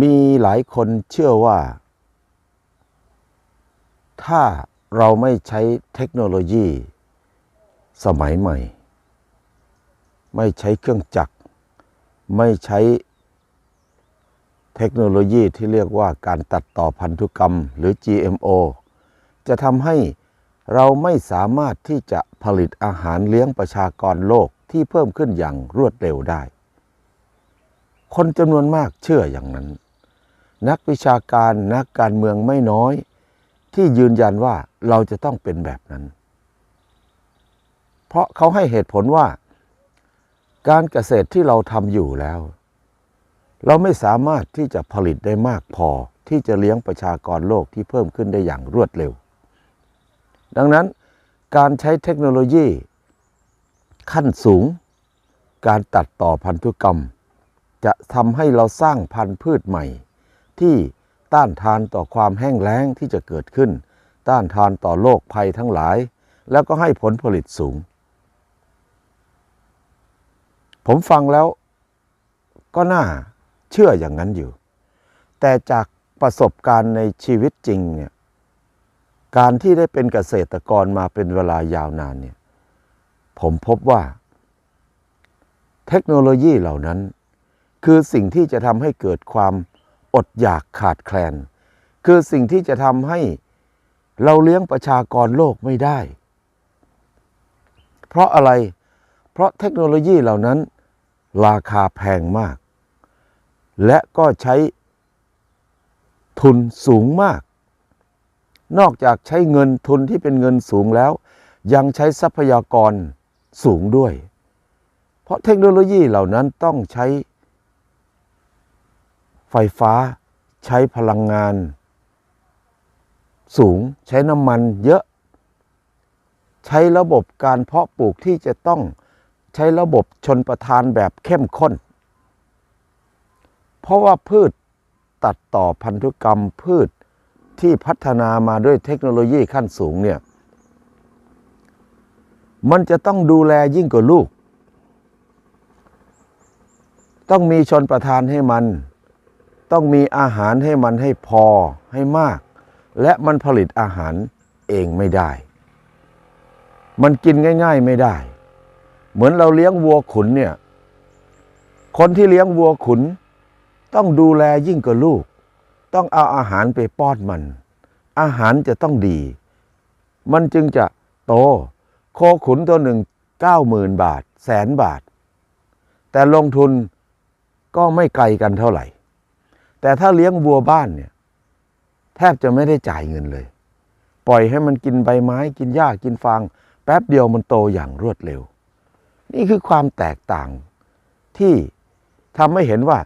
มีหลายคนเชื่อว่า ถ้าเราไม่ใช้เทคโนโลยี สมัยใหม่ ไม่ใช้เครื่องจักร ไม่ใช้เทคโนโลยีที่เรียกว่าการตัดต่อพันธุกรรมหรือ GMO จะทำให้เราไม่สามารถที่จะผลิตอาหารเลี้ยงประชากรโลกที่เพิ่มขึ้นอย่างรวดเร็วได้ คนจำนวนมากเชื่ออย่างนั้น นักวิชาการนักการเมืองไม่น้อย ที่ยืนยันว่าเราจะต้องเป็นแบบนั้น เพราะเขาให้เหตุผลว่า การเกษตรที่เราทำอยู่แล้ว เราไม่สามารถที่จะผลิตได้มากพอที่จะเลี้ยงประชากรโลกที่เพิ่มขึ้นได้อย่างรวดเร็ว ดังนั้นการใช้เทคโนโลยี ขั้นสูง การตัดต่อพันธุกรรม จะทำให้เราสร้างพันธุ์พืชใหม่ ที่ต้านทานต่อความแห้งแล้งที่จะเกิดขึ้น ต้านทานต่อโรคภัยทั้งหลาย แล้วก็ให้ผลผลิตสูง ผมฟังแล้วก็น่าเชื่ออย่างนั้นอยู่ แต่จากประสบการณ์ในชีวิตจริงเนี่ยการที่ได้เป็นเกษตรกรมาเป็นเวลายาวนานเนี่ยผมพบว่า เทคโนโลยีเหล่านั้น คือสิ่งที่จะทำให้เกิดความ อดอยากขาดแคลน คือสิ่งที่จะทำให้เราเลี้ยงประชากรโลกไม่ได้ เพราะอะไร เพราะเทคโนโลยีเหล่านั้น ราคาแพงมาก และก็ใช้ทุนสูงมาก นอกจากใช้เงินทุนที่เป็นเงินสูงแล้ว ยังใช้ทรัพยากรสูงด้วย เพราะเทคโนโลยีเหล่านั้นต้องใช้ ไฟฟ้าใช้พลังงาน สูงใช้น้ำมันเยอะ ใช้ระบบการเพาะปลูกที่จะต้องใช้ระบบชนประทานแบบเข้มข้น เพราะว่าพืชตัดต่อพันธุกรรมพืชที่พัฒนามาด้วยเทคโนโลยีขั้นสูงเนี่ย มันจะต้องดูแลยิ่งกว่าลูก ต้องมีชนประทานให้มัน ต้องมีอาหารให้มันให้พอให้มาก และมันผลิตอาหารเองไม่ได้ มันกินง่าย ๆไม่ได้ เหมือนเราเลี้ยงวัวขุนเนี่ย คนที่เลี้ยงวัวขุน ต้องดูแลยิ่งกว่าลูก ต้องเอาอาหารไปป้อนมัน อาหารจะต้องดี มันจึงจะโต โคขุนตัวหนึ่งเก้าหมื่นบาท แสนบาท แต่ลงทุนก็ไม่ไกลกันเท่าไหร่ แต่ถ้าเลี้ยงวัวบ้านเนี่ย แทบจะไม่ได้จ่ายเงินเลย ปล่อยให้มันกินใบไม้กินหญ้ากินฟาง แป๊บเดียวมันโตอย่างรวดเร็ว นี่คือความแตกต่างที่ทำให้เห็นว่า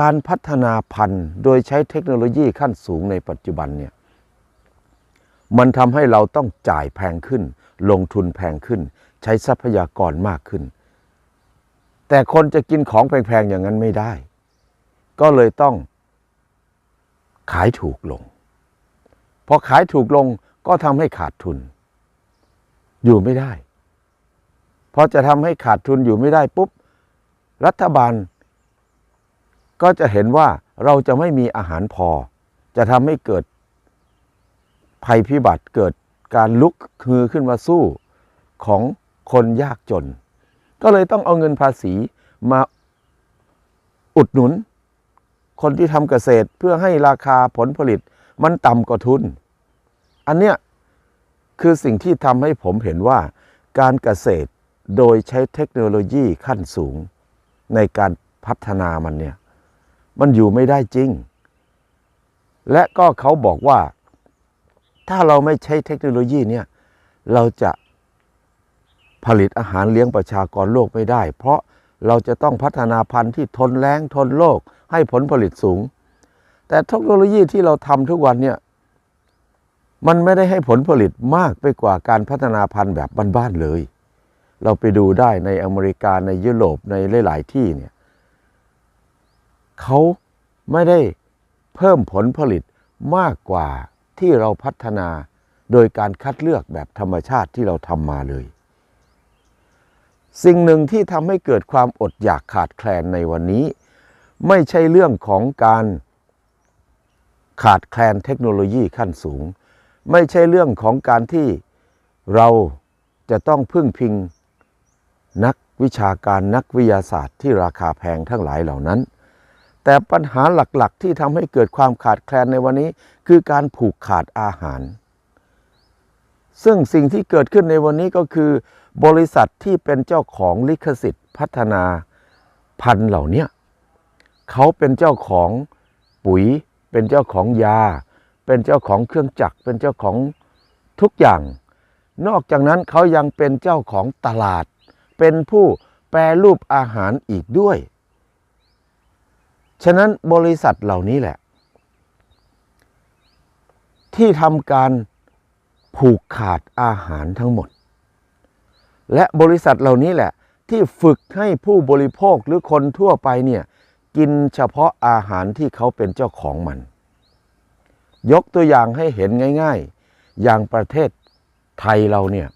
การพัฒนาพันธุ์โดยใช้เทคโนโลยีขั้นสูงในปัจจุบันเนี่ยมันทำให้เราต้องจ่ายแพงขึ้น ลงทุนแพงขึ้น ใช้ทรัพยากรมากขึ้น แต่คนจะกินของแพงๆอย่างนั้นไม่ได้ ก็เลยต้อง ขายถูกลง พอขายถูกลงก็ทำให้ขาดทุน อยู่ไม่ได้พอจะทำให้ขาดทุนอยู่ไม่ได้ปุ๊บ รัฐบาล ก็จะเห็นว่าเราจะไม่มีอาหารพอ จะทำให้เกิดภัยพิบัติเกิดการลุกคือขึ้นมาสู้ของคนยากจน ก็เลยต้องเอาเงินภาษีมาอุดหนุน คนที่ทำเกษตรเพื่อให้ราคาผลผลิตมันต่ำกว่าทุน อันเนี้ยคือสิ่งที่ทำให้ผมเห็นว่าการเกษตรโดยใช้เทคโนโลยีขั้นสูง ในการพัฒนามันเนี่ยมันอยู่ไม่ได้จริง และก็เขาบอกว่า ถ้าเราไม่ใช้เทคโนโลยีเนี่ยเราจะผลิตอาหารเลี้ยงประชากรโลกไม่ได้ เพราะ เราจะต้องพัฒนาพันธุ์ที่ทนแรงทนโรคให้ผลผลิตสูง แต่เทคโนโลยีที่เราทำทุกวันเนี่ยมันไม่ได้ให้ผลผลิตมากไปกว่าการพัฒนาพันธุ์แบบบ้านๆเลย เราไปดูได้ในอเมริกาในยุโรปในหลายๆที่เนี่ยเขาไม่ได้เพิ่มผลผลิตมากกว่าที่เราพัฒนาโดยการคัดเลือกแบบธรรมชาติที่เราทำมาเลย สิ่งหนึ่งที่ทำให้เกิดความอดอยากขาดแคลนในวันนี้ ไม่ใช่เรื่องของการขาดแคลนเทคโนโลยีขั้นสูง ไม่ใช่เรื่องของการที่เราจะต้องพึ่งพิง นักวิชาการนักวิทยาศาสตร์ที่ราคาแพงทั้งหลายเหล่านั้น แต่ปัญหาหลักๆ ที่ทำให้เกิดความขาดแคลนในวันนี้ คือการผูกขาดอาหาร ซึ่งสิ่งที่เกิดขึ้นในวันนี้ก็คือ บริษัทที่เป็นเจ้าของลิขสิทธิ์พัฒนาพันธุ์เหล่านี้เขาเป็นเจ้าของปุ๋ย เป็นเจ้าของยา เป็นเจ้าของเครื่องจักร เป็นเจ้าของทุกอย่าง นอกจากนั้นเขายังเป็นเจ้าของตลาด เป็นผู้แปรรูปอาหารอีกด้วย ฉะนั้นบริษัทเหล่านี้แหละ ที่ทำการผูกขาดอาหารทั้งหมด และบริษัทเหล่านี้แหละ ที่ฝึกให้ผู้บริโภคหรือคนทั่วไปเนี่ยกินเฉพาะอาหารที่เขาเป็นเจ้าของมัน ยกตัวอย่างให้เห็นง่าย ๆ อย่างประเทศไทยเราเนี่ย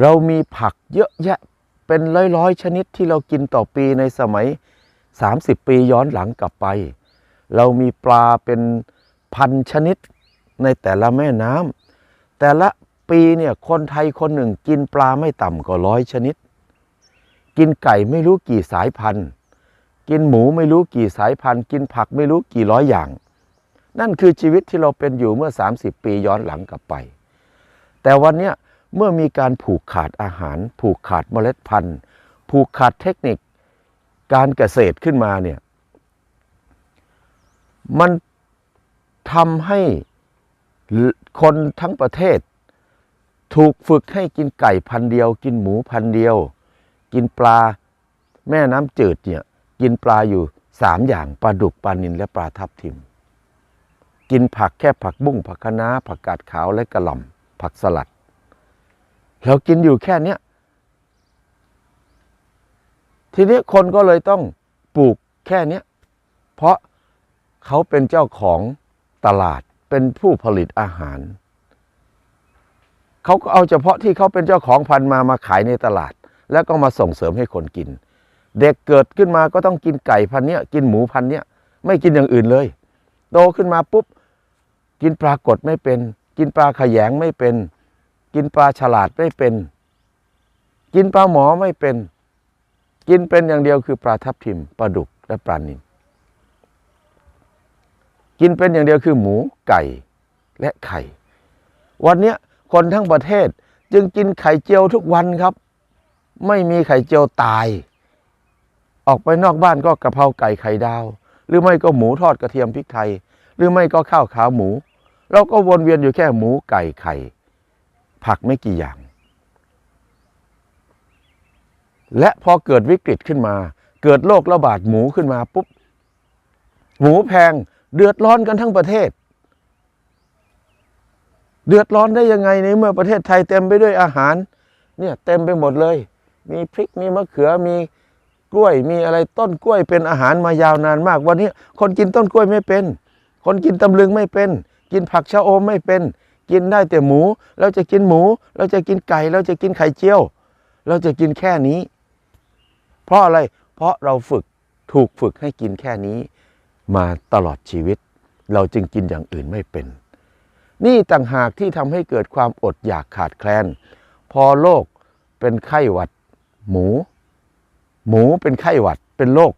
เรามีผักเยอะแยะเป็นร้อยๆ ชนิดที่เรากินต่อปีในสมัย 30 ปีย้อนหลังกลับไป เรามีปลาเป็นพันชนิดในแต่ละแม่น้ำแต่ละ ปีเนี่ยคนไทยคนหนึ่งกินปลาไม่ต่ำกว่าร้อยชนิด กินไก่ไม่รู้กี่สายพันธุ์ กินหมูไม่รู้กี่สายพันธุ์ กินผักไม่รู้กี่ร้อยอย่าง นั่นคือชีวิตที่เราเป็นอยู่เมื่อ 30 ปีย้อนหลังกลับไป แต่วันนี้เมื่อมีการผูกขาดอาหาร ผูกขาดเมล็ดพันธุ์ ผูกขาดเทคนิค การเกษตรขึ้นมาเนี่ยมันทำให้คนทั้งประเทศ ถูกฝึกให้กินไก่พันเดียว กินหมูพันเดียว กินปลาแม่น้ำจืดเนี่ยกินปลาอยู่สามอย่างปลาดุกปลานิลและปลาทับทิม กินผักแค่ผักบุ้งผักคะน้าผักกาดขาวและกระหล่ำผักสลัด เรากินอยู่แค่เนี้ยทีนี้คนก็เลยต้องปลูกแค่เนี้ยเพราะเขาเป็นเจ้าของตลาดเป็นผู้ผลิตอาหาร เขาก็เอาเฉพาะที่เขาเป็นเจ้าของพันธุ์มามาขายในตลาด แล้วก็มาส่งเสริมให้คนกิน เด็กเกิดขึ้นมาก็ต้องกินไก่พันธุ์เนี้ยกินหมูพันธุ์เนี้ยไม่กินอย่างอื่นเลย โตขึ้นมาปุ๊บ กินปลากดไม่เป็น กินปลาขยงไม่เป็น กินปลาฉลาดไม่เป็น กินปลาหมอไม่เป็น กินเป็นอย่างเดียวคือปลาทับทิมปลาดุกและปลานิลกินเป็นอย่างเดียวคือหมูไก่และไข่ วันเนี้ย คนทั้งประเทศ จึงกินไข่เจียวทุกวันครับ ไม่มีไข่เจียวตาย ออกไปนอกบ้านก็กะเพราไก่ไข่ดาว หรือไม่ก็หมูทอดกระเทียมพริกไทย หรือไม่ก็ข้าวขาหมู เราก็วนเวียนอยู่แค่หมูไก่ไข่ ผักไม่กี่อย่าง และพอเกิดวิกฤตขึ้นมา เกิดโรคระบาดหมูขึ้นมาปุ๊บหมูแพงเดือดร้อนกันทั้งประเทศ เดือดร้อนได้ยังไงในเมื่อประเทศไทยเต็มไปด้วยอาหาร เนี่ยเต็มไปหมดเลย มีพริกมีมะเขือมีกล้วยมีอะไรต้นกล้วยเป็นอาหารมายาวนานมาก วันนี้คนกินต้นกล้วยไม่เป็น คนกินตำลึงไม่เป็น กินผักชะอมไม่เป็น กินได้แต่หมู เราจะกินหมู เราจะกินไก่ เราจะกินไข่เจียว เราจะกินแค่นี้ เพราะอะไร เพราะเราฝึกถูกฝึกให้กินแค่นี้ มาตลอดชีวิต เราจึงกินอย่างอื่นไม่เป็น นี่ต่างหากที่ทำให้เกิดความอดอยากขาดแคลน พอโรคเป็นไข้หวัด หมู หมูเป็นไข้หวัด เป็นโรค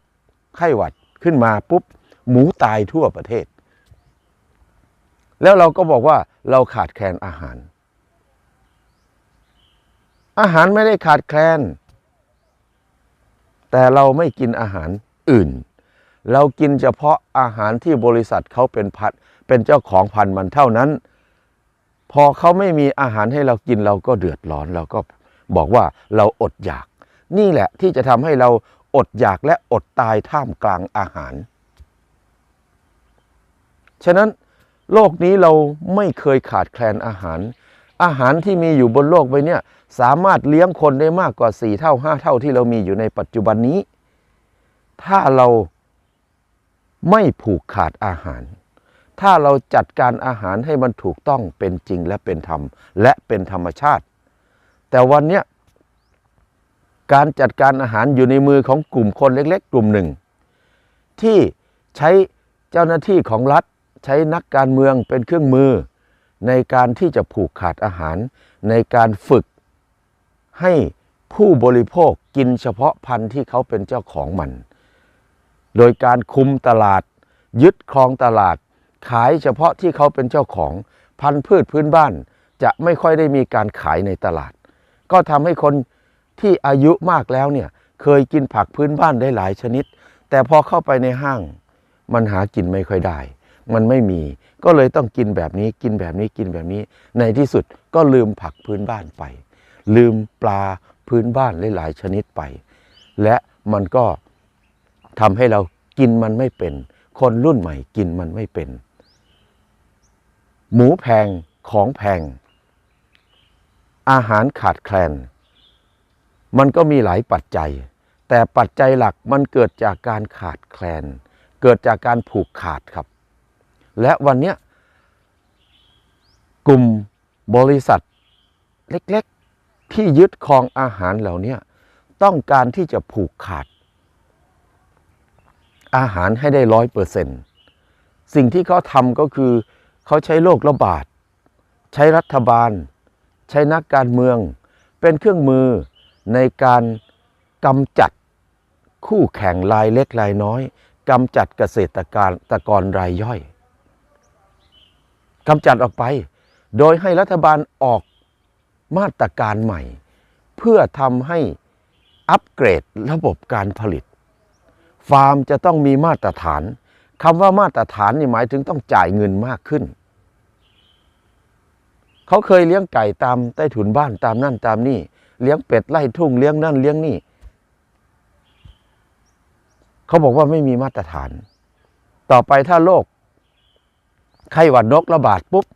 ไข้หวัดขึ้นมาปุ๊บ หมูตายทั่วประเทศ แล้วเราก็บอกว่าเราขาดแคลนอาหาร อาหารไม่ได้ขาดแคลน แต่เราไม่กินอาหารอื่น เรากินเฉพาะอาหารที่บริษัทเขาเป็นพัด เป็นเจ้าของพันธุ์มันเท่านั้น พอเขาไม่มีอาหารให้เรากินเราก็เดือดร้อนเราก็บอกว่าเราอดอยาก นี่แหละที่จะทำให้เราอดอยากและอดตายท่ามกลางอาหาร ฉะนั้นโลกนี้เราไม่เคยขาดแคลนอาหาร อาหารที่มีอยู่บนโลกใบเนี้ยสามารถเลี้ยงคนได้มากกว่า 4 เท่า 5 เท่าที่เรามีอยู่ในปัจจุบันนี้ ถ้าเราไม่ผูกขาดอาหาร ถ้าเราจัดการอาหารให้มันถูกต้องเป็นจริงและเป็นธรรม และเป็นธรรมชาติ แต่วันเนี้ยการจัดการอาหารอยู่ในมือของกลุ่มคนเล็ก ๆ กลุ่มหนึ่ง ที่ใช้เจ้าหน้าที่ของรัฐ ใช้นักการเมืองเป็นเครื่องมือ ในการที่จะผูกขาดอาหาร ในการฝึก ให้ผู้บริโภคกินเฉพาะพันธุ์ที่เขาเป็นเจ้าของมัน โดยการคุมตลาด ยึดครองตลาด ขายเฉพาะที่เขาเป็นเจ้าของพันธุ์พืชพื้นบ้าน จะไม่ค่อยได้มีการขายในตลาด ก็ทำให้คนที่อายุมากแล้วเนี่ยเคยกินผักพื้นบ้านได้หลายชนิด แต่พอเข้าไปในห้าง มันหากินไม่ค่อยได้ มันไม่มีก็เลยต้องกินแบบนี้กินแบบนี้กินแบบนี้ ในที่สุดก็ลืมผักพื้นบ้านไป ลืมปลาพื้นบ้านหลายๆชนิดไป และมันก็ทำให้เรากินมันไม่เป็น คนรุ่นใหม่กินมันไม่เป็น หมูแพงของแพง อาหารขาดแคลน มันก็มีหลายปัจจัย แต่ปัจจัยหลักมันเกิดจากการขาดแคลน เกิดจากการผูกขาดครับ และวันนี้กลุ่มบริษัทเล็กๆ ที่ยึดครองอาหารเหล่านี้ต้องการที่จะผูกขาด อาหารให้ได้ร้อยเปอร์เซ็นต์สิ่งที่เขาทำก็คือเขาใช้โรคระบาด ใช้รัฐบาล ใช้นักการเมือง เป็นเครื่องมือในการกำจัดคู่แข่งรายเล็กรายน้อยกำจัดเกษตรกรตะกรรายย่อยกำจัดออกไป โดยให้รัฐบาลออกมาตรการใหม่ เพื่อทำให้อัปเกรดระบบการผลิต ฟาร์มจะต้องมีมาตรฐาน คำว่ามาตรฐานนี่หมายถึงต้องจ่ายเงินมากขึ้น เขาเคยเลี้ยงไก่ตามใต้ถุนบ้านตามนั่นตามนี่ เลี้ยงเป็ดไล่ทุ่งเลี้ยงนั่นเลี้ยงนี่เขาบอกว่าไม่มีมาตรฐาน ต่อไปถ้าโรคไข้หวัดนกระบาดปุ๊บ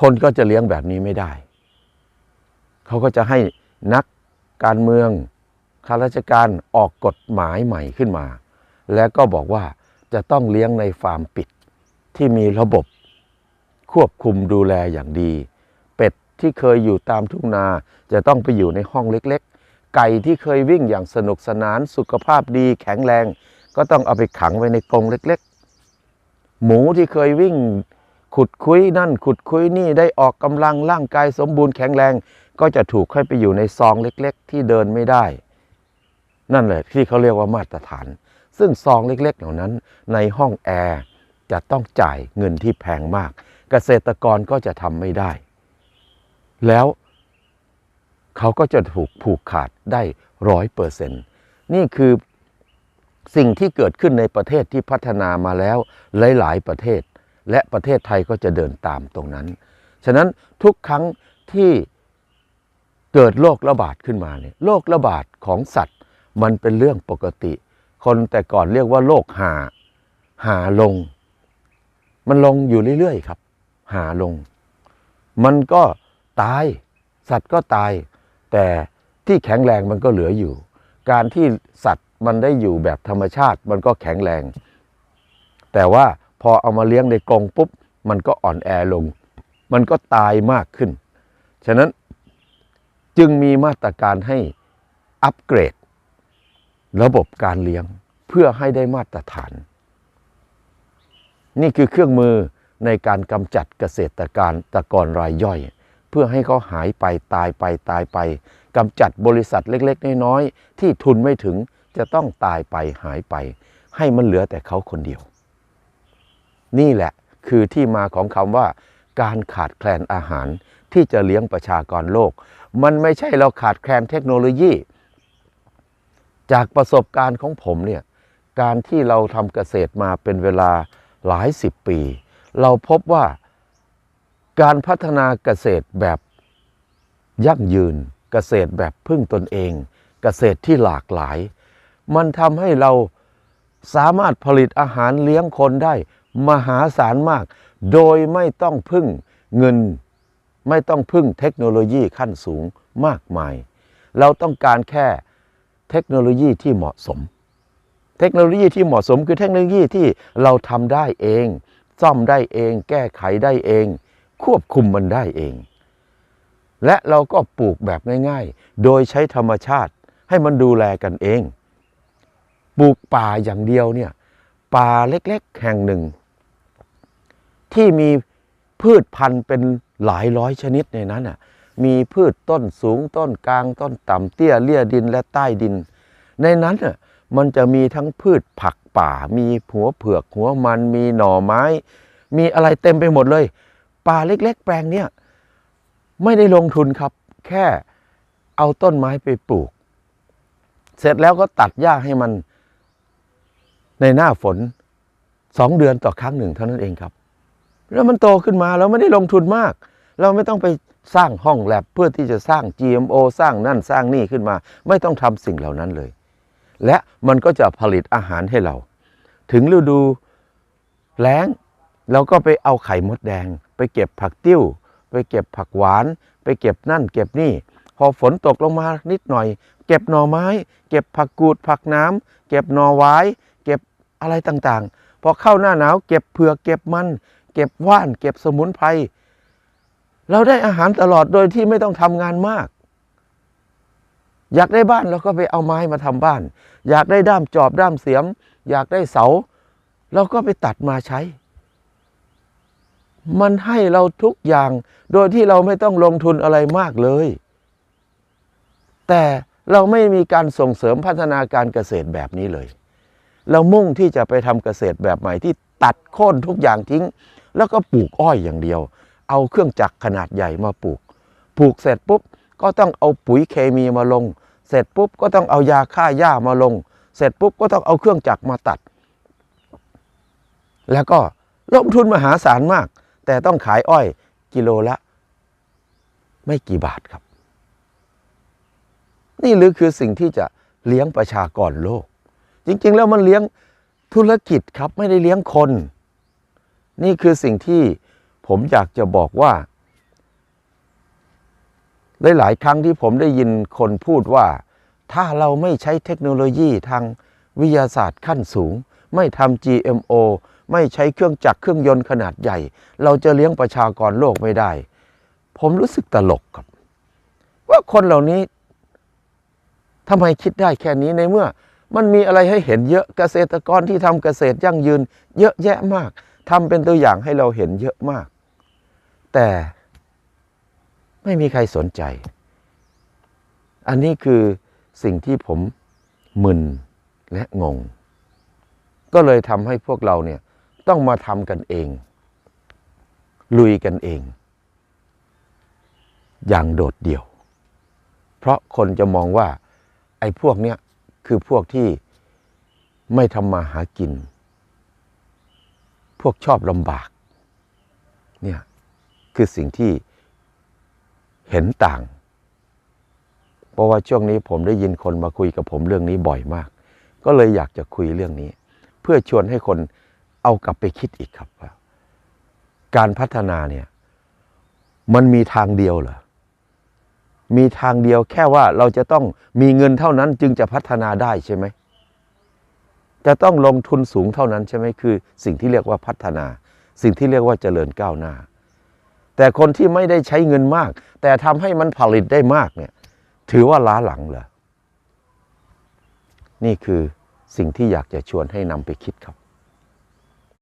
คนก็จะเลี้ยงแบบนี้ไม่ได้ เขาก็จะให้นักการเมืองข้าราชการออกกฎหมายใหม่ขึ้นมา แล้วก็บอกว่า จะต้องเลี้ยงในฟาร์มปิด ที่มีระบบควบคุมดูแลอย่างดี เป็ดที่เคยอยู่ตามทุ่งนาจะต้องไปอยู่ในห้องเล็กๆ ไก่ที่เคยวิ่งอย่างสนุกสนานสุขภาพดีแข็งแรง ก็ต้องเอาไปขังไว้ในกรงเล็กๆ หมูที่เคยวิ่งขุดคุยนั่นขุดคุยนี่ได้ออกกำลังร่างกายสมบูรณ์แข็งแรง ก็จะถูกให้ไปอยู่ในซองเล็ก ๆ ที่เดินไม่ได้ นั่นแหละที่เขาเรียกว่ามาตรฐาน ซึ่งซองเล็กๆ เหล่านั้นในห้องแอร์จะต้องจ่ายเงินที่แพงมาก เกษตรกรก็จะทำไม่ได้ แล้วเขาก็จะถูกผูกขาดได้ร้อยเปอร์เซ็นต์นี่คือสิ่งที่เกิดขึ้นในประเทศที่พัฒนามาแล้วหลาย ๆ ประเทศ และประเทศไทยก็จะเดินตามตรงนั้น ฉะนั้นทุกครั้งที่เกิดโรคระบาดขึ้นมาเนี่ยโรคระบาดของสัตว์ มันเป็นเรื่องปกติ คนแต่ก่อนเรียกว่าโรคหา หาลง มันลงอยู่เรื่อยๆครับ หาลง มันก็ตาย สัตว์ก็ตาย แต่ที่แข็งแรงมันก็เหลืออยู่ การที่สัตว์มันได้อยู่แบบธรรมชาติมันก็แข็งแรง แต่ว่าพอเอามาเลี้ยงในกรงปุ๊บ มันก็อ่อนแอลง มันก็ตายมากขึ้น ฉะนั้นจึงมีมาตรการให้อัปเกรด ระบบการเลี้ยงเพื่อให้ได้มาตรฐาน นี่คือเครื่องมือในการกำจัดเกษตรกรตะกรรายย่อย เพื่อให้เขาหายไปตายไปตายไปกำจัดบริษัทเล็กๆ น้อยๆ ที่ทุนไม่ถึงจะต้องตายไปหายไป ให้มันเหลือแต่เขาคนเดียว นี่แหละคือที่มาของคำว่า การขาดแคลนอาหารที่จะเลี้ยงประชากรโลก มันไม่ใช่เราขาดแคลนเทคโนโลยี จากประสบการณ์ของผมเนี่ยการที่เราทำเกษตรมาเป็นเวลาหลายสิบปี เราพบว่าการพัฒนาเกษตรแบบยั่งยืน เกษตรแบบพึ่งตนเอง เกษตรที่หลากหลาย มันทำให้เราสามารถผลิตอาหารเลี้ยงคนได้ มหาศาลมาก โดยไม่ต้องพึ่งเงิน ไม่ต้องพึ่งเทคโนโลยีขั้นสูงมากมาย เราต้องการแค่ เทคโนโลยีที่เหมาะสม เทคโนโลยีที่เหมาะสมคือเทคโนโลยีที่เราทำได้เอง ซ่อมได้เอง แก้ไขได้เอง ควบคุมมันได้เอง และเราก็ปลูกแบบง่ายๆ โดยใช้ธรรมชาติให้มันดูแลกันเอง ปลูกป่าอย่างเดียวเนี่ยป่าเล็กๆ แห่งหนึ่ง ที่มีพืชพันธุ์เป็นหลายร้อยชนิดในนั้นอะ มีพืชต้นสูงต้นกลางต้นต่ำเตี้ยเลี่ยดินและใต้ดิน ในนั้นอะมันจะมีทั้งพืชผักป่า มีหัวเผือกหัวมันมีหน่อไม้ มีอะไรเต็มไปหมดเลย ป่าเล็ก ๆ แปลงเนี้ยไม่ได้ลงทุนครับ แค่เอาต้นไม้ไปปลูก เสร็จแล้วก็ตัดหญ้าให้มันในหน้าฝนสองเดือนต่อครั้งหนึ่งเท่านั้นเองครับ แล้วมันโตขึ้นมาเราไม่ได้ลงทุนมาก เราไม่ต้องไป สร้างห้องแลบเพื่อที่จะสร้าง GMO สร้างนั่นสร้างนี่ขึ้นมา ไม่ต้องทำสิ่งเหล่านั้นเลย และมันก็จะผลิตอาหารให้เรา ถึงฤดูแล้งเราก็ไปเอาไข่มดแดง ไปเก็บผักติ้ว ไปเก็บผักหวาน ไปเก็บนั่น เก็บนี่ พอฝนตกลงมานิดหน่อย เก็บหน่อไม้ เก็บผักกูดผักน้ำเก็บหน่อไว้ เก็บอะไรต่างๆ พอเข้าหน้าหนาว เก็บเผือกเก็บมัน เก็บว่าน เก็บสมุนไพร เราได้อาหารตลอดโดยที่ไม่ต้องทำงานมาก อยากได้บ้านเราก็ไปเอาไม้มาทำบ้าน อยากได้ด้ามจอบด้ามเสียม อยากได้เสา เราก็ไปตัดมาใช้ มันให้เราทุกอย่างโดยที่เราไม่ต้องลงทุนอะไรมากเลย แต่เราไม่มีการส่งเสริมพัฒนาการเกษตรแบบนี้เลย เรามุ่งที่จะไปทำเกษตรแบบใหม่ที่ตัดโค่นทุกอย่างทิ้ง แล้วก็ปลูกอ้อยอย่างเดียว เอาเครื่องจักรขนาดใหญ่มาปลูก ปลูกเสร็จปุ๊บก็ต้องเอาปุ๋ยเคมีมาลง เสร็จปุ๊บก็ต้องเอายาฆ่าหญ้ามาลง เสร็จปุ๊บก็ต้องเอาเครื่องจักรมาตัด แล้วก็ลงทุนมหาศาลมาก แต่ต้องขายอ้อยกิโลละ ไม่กี่บาทครับ นี่หรือคือสิ่งที่จะเลี้ยงประชากรโลก จริงๆ แล้วมันเลี้ยงธุรกิจครับไม่ได้เลี้ยงคน นี่คือสิ่งที่ ผมอยากจะบอกว่า หลาย ๆ ครั้งที่ผมได้ยินคนพูดว่า ถ้าเราไม่ใช้เทคโนโลยีทางวิทยาศาสตร์ขั้นสูง ไม่ทำ GMO ไม่ใช้เครื่องจักรเครื่องยนต์ขนาดใหญ่ เราจะเลี้ยงประชากรโลกไม่ได้ ผมรู้สึกตลกครับ ว่าคนเหล่านี้ทำไมคิดได้แค่นี้ในเมื่อ มันมีอะไรให้เห็นเยอะเกษตรกรที่ทำเกษตรยั่งยืน เยอะแยะมากทำเป็นตัวอย่างให้เราเห็นเยอะมาก แต่ไม่มีใครสนใจ อันนี้คือสิ่งที่ผมมึนและงง ก็เลยทำให้พวกเราเนี่ยต้องมาทำกันเอง ลุยกันเอง อย่างโดดเดี่ยว เพราะคนจะมองว่า ไอ้พวกเนี้ยคือพวกที่ไม่ทำมาหากิน พวกชอบลำบาก เนี่ย คือสิ่งที่เห็นต่าง เพราะว่าช่วงนี้ผมได้ยินคนมาคุยกับผมเรื่องนี้บ่อยมาก ก็เลยอยากจะคุยเรื่องนี้ เพื่อชวนให้คนเอากลับไปคิดอีกครับว่าการพัฒนาเนี่ยมันมีทางเดียวเหรอ มีทางเดียวแค่ว่าเราจะต้องมีเงินเท่านั้นจึงจะพัฒนาได้ใช่ไหม จะต้องลงทุนสูงเท่านั้นใช่ไหมคือ สิ่งที่เรียกว่าพัฒนา สิ่งที่เรียกว่าเจริญก้าวหน้า แต่คนที่ไม่ได้ใช้เงินมาก แต่ทำให้มันผลิตได้มากเนี่ย ถือว่าล้าหลังเหรอนี่คือสิ่งที่อยากจะชวนให้นำไปคิดครับ